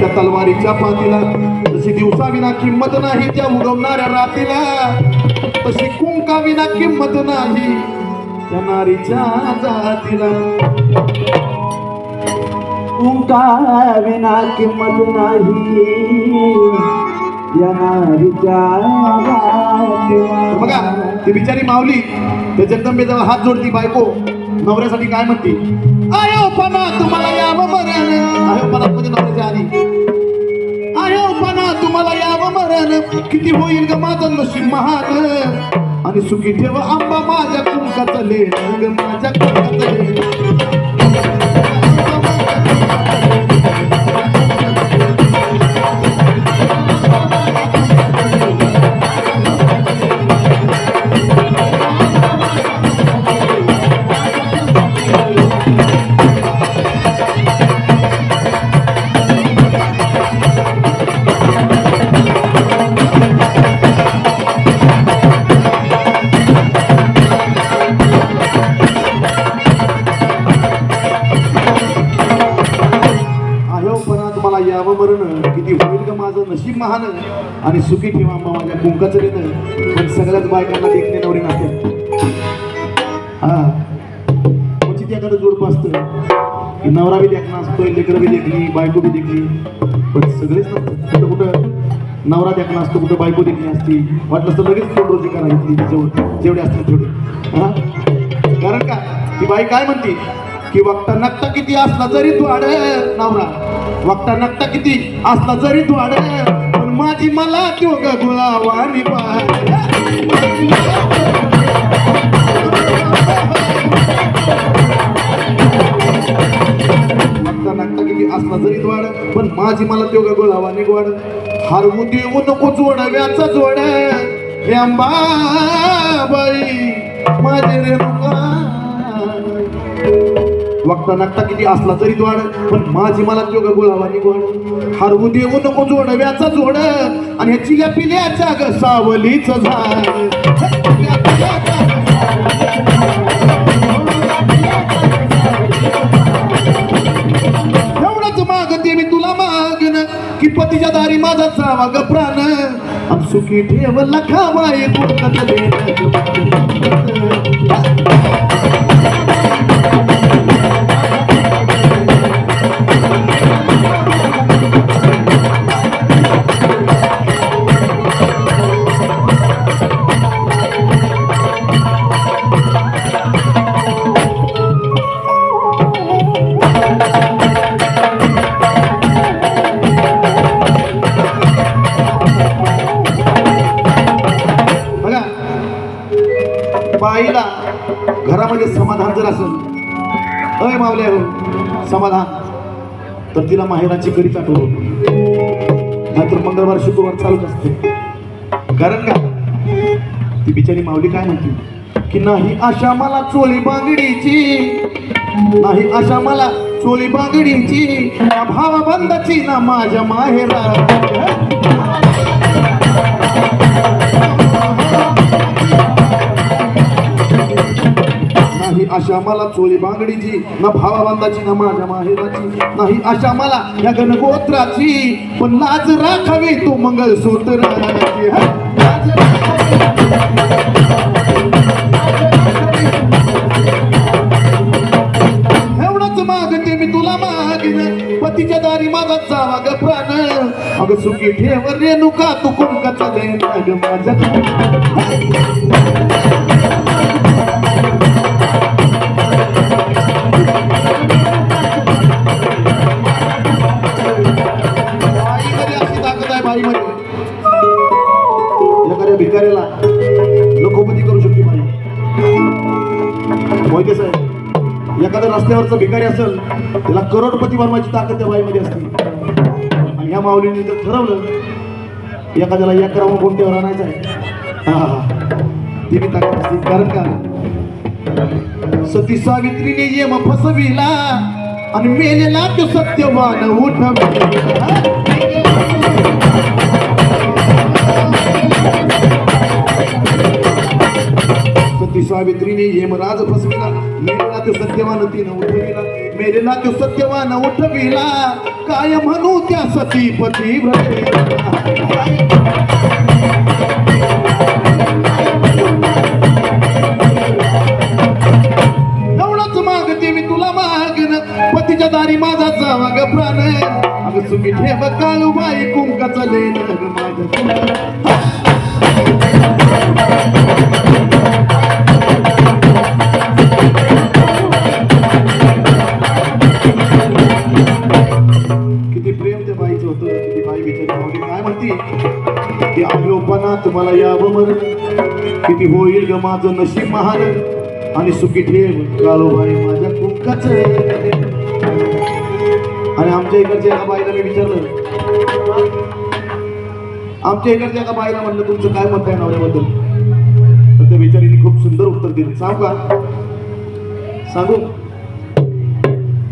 त्या तलवारीच्या पातीला. तशी दिवसाविना किंमत नाही त्या उगवणाऱ्या रातीला. तशी कुंकाविना किंमत नाही त्या नारीच्या जातीला. कुंकाविना विना किंमत नाही बघा ती बिचारी माऊली त्या जगदंबेजवळ हात जोडती बायको. नवऱ्यासाठी काय म्हणते? आयो पणा तुम्हाला यावं मरण. आयो पणा म्हणजे नवऱ्याच्या आधी. आयो पणा तुम्हाला यावं मरण. किती होईल ग माझं नशीब महान आणि सुखी ठेव आंबा माझ्या कुंकाचं लेण. माझ्या कुंकाचं लेण. यावं मरण किती होईल का माझं? नशीब महान. आणि सुखी ठेवा माझ्या कुंकाचं लेणं पण सगळ्याच बायकांना देखणे नवरी नात्यात. हा. क्वचित एखादं जोड असतं की नवरा बी देखणा असतोय लेकर बी देखली बायको बी देखली पण सगळेच नसतात. कुठं कुठं नवरा देखणा असतो कुठं बायको देखणी असती. वाटलं तर लगेच फोन रोजी करायची जेवढे जेवढे असतात तेवढे. हा? कारण का? ती बाई काय म्हणते? की वक्ता नक्ता किती असला जरी तू आड नवरा. वक्ता नक्ता किती असला जरी तू पण माझी मला तो ग गुलावानी वक्ता नक्ता किती असला जरी तू पण माझी मला तो ग गुलावानी गोड. हरवू देऊ नको जोडव्याचा जोड बाई अंबाबाई माझे रेणुका वक्ता नक्ता किती असला तरी द्वाड पण माझी मला जोग गुलावानी गोड. हरवू देऊ नको जोडव्याचा जोड. आणि ह्या चिल्या पिल्याच्या ग सावलीच झाड. एवढंच मागते मी तुला मागन की पतीच्या दारी माझा चावा ग प्राण. सुखी ठेवला लखावाय कुटकत असेल हो. समाधान. तर तिला माहेराची करीच आठवण नाहीतर मंगळवार शुक्रवार चालत असते. कारण का? ती बिचारी माऊली काय म्हणते? की नाही आशा मला चोली बांगडीची नाही आशा मला चोली बांगडीची ना भावा ना माझ्या माहेरा आशा मला चोळी बांगडीची ना भावाबांधाची ना माझ्या माहेराची. नाही आशा मला या गणगोत्राची पण लाज राखावी तू मंगळसूत्राची हा? लाज राखावी. एवढंच मागते मी तुला मागिन. पतीच्या दारी माझा जावा ग प्राण. अगं सुखी ठेव रेणुका तू कुंकाचा देण ग माझ्या एखाद्या भिकारी असेल त्याला करोडपती बनवायची ताकद त्या बाईमध्ये असते. आणि ह्या माऊलीने जर ठरवलं एखाद्याला या करावं कोणत्यावर आणायचं आहे. हा हा ती ताकद असते कारण का? सती सावित्रीने येम फसविला आणि मेलेला तो सत्यवान उठविला. सती सावित्रीने यमराज फसविला. मेलेला तो सत्यवान तिनं उठविला. मेलेला तो सत्यवान उठविला. काय म्हणू त्या सती पती एवढंच मागते मी तुला मागन पतीच्या दारी माझा जावा ग प्राण. अग सुखी ठेव काळूबाई कुंकाचा लेन ग माझ्या मला तुम्हाला यावं किती होईल ग माझं नशीब महान. आणि सुखी ठेव भाई माझ्या कुंकाच. आणि आमच्या इकडच्या एका बाईला मी विचारलं आमच्या इकडच्या एका बाईला म्हणलं तुमचं काय मत आहे नवऱ्याबद्दल? तर त्या बिचारीने खूप सुंदर उत्तर दिलं. सांगू का सांगू?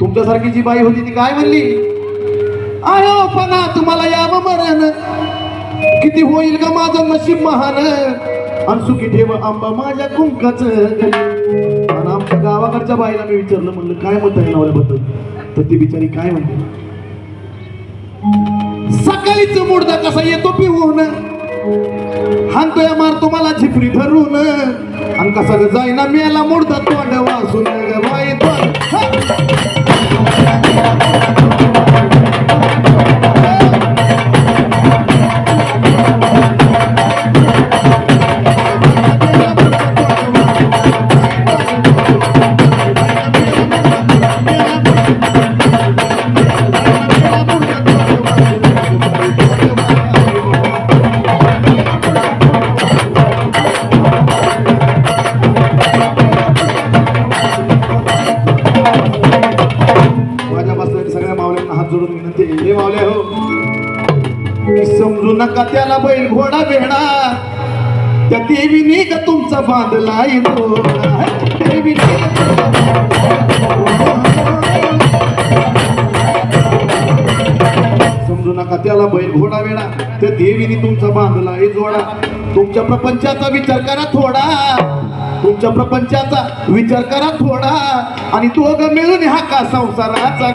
तुमच्यासारखी जी बाई होती ती काय म्हणली? आयो पणा तुम्हाला यावं मरण. किती होईल का माझं नशीब महान? आणि सुखी ठेव आंबा माझ्या कुंकाच आणि आमच्या गावाकडच्या बाईला मी विचारलं म्हणलं काय म्हणत आहे नवऱ्याबद्दल? तर ती बिचारी काय म्हणते? सकाळीच मुडदा कसा येतो पिऊन? या मारतो मला झिपरी धरून. आणि कसा ग जाईना मेला मुडदा तोंड वासून बाई नका त्याला बैल घोडा भेडा त्या देवीने का तुमचा बांधला देवीने समजू नका त्याला बैल घोडा वेडा त्या देवीने तुमचा बांधला ए जोडा. तुमच्या प्रपंचाचा विचार करा थोडा. तुमच्या प्रपंचाचा विचार करा थोडा. आणि दोघं मिळून हा का संसाराचा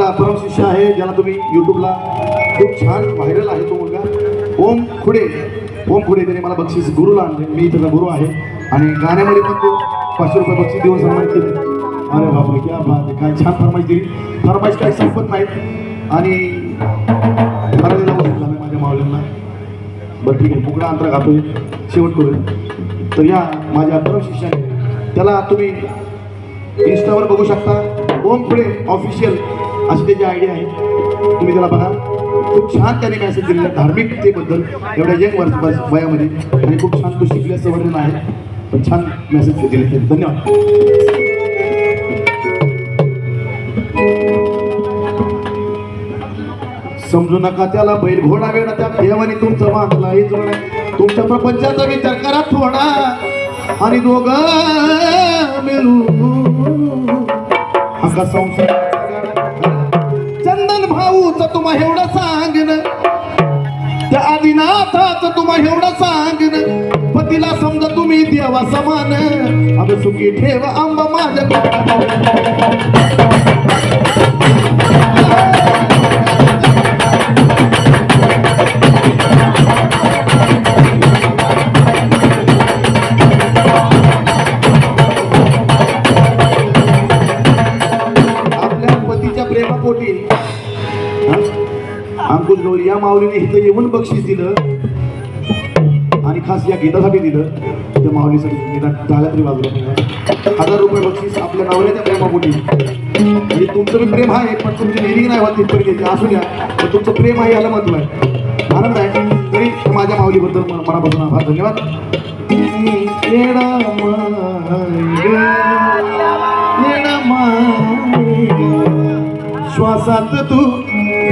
माझा परम शिष्य आहे ज्याला तुम्ही युट्यूबला खूप छान व्हायरल आहे तो मुलगा. ओम खुडे. ओम खुडे त्याने मला बक्षीस गुरुला आणले. मी त्याचा गुरु आहे. आणि गाण्यामध्ये पण तो पाचशे रुपये बक्षीस देऊन सन्मानित केले. अरे बापरे क्या बात आहे. काय छान फरमाईश दिली. फरमाईश काही संपत नाहीत आणि माझ्या मावल्यांना बरं ठीक आहे मुकडा अंतर घातोय. शेवट करूया. तर या माझ्या परम शिष्याने त्याला तुम्ही इंस्टावर बघू शकता. ओम पुढे ऑफिशियल अशी त्याची आयडिया आहे तुम्ही त्याला बघा. खूप छान त्याने मेसेज असं दिलेलं धार्मिकतेबद्दल एवढ्या यंग वर्ष वयामध्ये. आणि खूप छान तो शिकल्याचं वर्णन आहे. पण छान मेसेज दिले त्यांनी. धन्यवाद. समजू नका त्याला बैल घोडा वेळा त्या देवाने तुमचं बांधला. हे जोड तुमच्या प्रपंचाचा विचार करा थोडा. आणि दोघ मिळू हा संसार? तुम्हा एवढं सांगन. त्या आदिनाथाच तुम्हा एवढं सांगन. पतीला समजा तुम्ही देवा समान. अगं सुखी ठेव आंबा माझ्या अंकुश या माऊलीने इथं येऊन बक्षीस दिलं आणि खास या गीतासाठी दिलं त्या माऊलीसाठी गीता टाळ्या तरी वाजवल्या हजार रुपये बक्षीस आपल्या नवऱ्याच्या प्रेमापोटी. म्हणजे तुमचं बी प्रेम आहे पण तुमची लिहिली नाही होत तिथपर्यंत यायची. असू द्या पण तुमचं प्रेम आहे याला महत्त्व आहे. आनंद आहे. तरी माझ्या माऊलीबद्दल मनापासून आभार धन्यवाद. श्वासात तू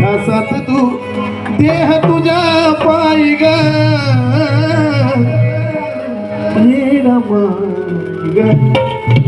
ध्यासात तू देह तुझ्या पायी ग. येडा माय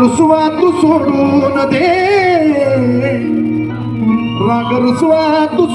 Urzúa